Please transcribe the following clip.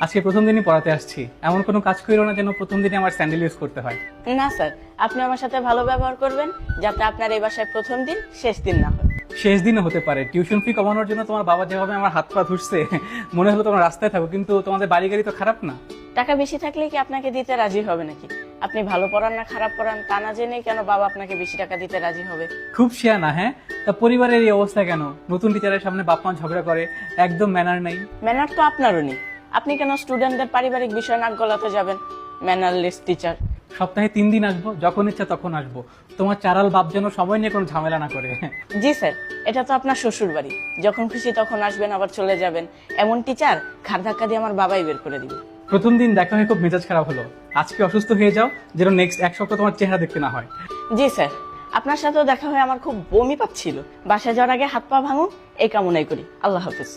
আজকে প্রথম দিনই পড়াতে আসছি। এমন কোনো কাজ করিও না যেন প্রথম দিনে আমার স্যান্ডেল ইউজ করতে হয়। না স্যার। আপনি আমার সাথে ভালো ব্যবহার করবেন যাতে আপনার এই বাসায় প্রথম দিন শেষ দিন না হয়। শেষ দিনও হতে পারে। টিউশন ফি কমানোর জন্য তোমার বাবা যেভাবে আমার হাত পা ধুসছে মনে হলো তোমার রাস্তায় থাকো কিন্তু তোমাদের বাড়ি গাড়ি তো খারাপ না। টাকা বেশি থাকলে কি আপনাকে দিতে রাজি হবে নাকি? আপনি ভালো পড়ান না খারাপ পড়ান তা না জেনে কেন বাবা আপনাকে বেশি টাকা দিতে রাজি হবে? খুব শেয়া না হ্যাঁ? তা পরিবারের এই অবস্থা কেন? নতুন টিচারের সামনে বাপ মা ঝগড়া করে একদম ম্যানার নেই। ম্যানার তো আপনারও নেই। আপনি কেন স্টুডেন্টদের পারিবারিক বিষয় নাক গলাতে যাবেন? ম্যানারলেস টিচার সপ্তাহে তিন দিন আসব যখন ইচ্ছা তখন আসব। তোমার চারাল বাপ যেন সময় নিয়ে কোনো ঝামেলা না করে। জি স্যার এটা তো আপনার শ্বশুর বাড়ি যখন খুশি তখন আসবেন আবার চলে যাবেন। এমন টিচার ঘাড় ধাক্কা দিয়ে আমার বাবাই বের করে দিবে। প্রথম দিন দেখা হয়ে খুব মেজাজ খারাপ হলো। আজকে অসুস্থ হয়ে যাও যেন নেক্সট এক সপ্তাহ তোমার চেহারা দেখতে না হয়। জি স্যার আপনার সাথেও দেখা হয়ে আমার খুব বমি পাচ্ছিল। বাসায় যাওয়ার আগে হাত পা ভাঙুন এই কামনাই করি। আল্লাহ হাফিজ।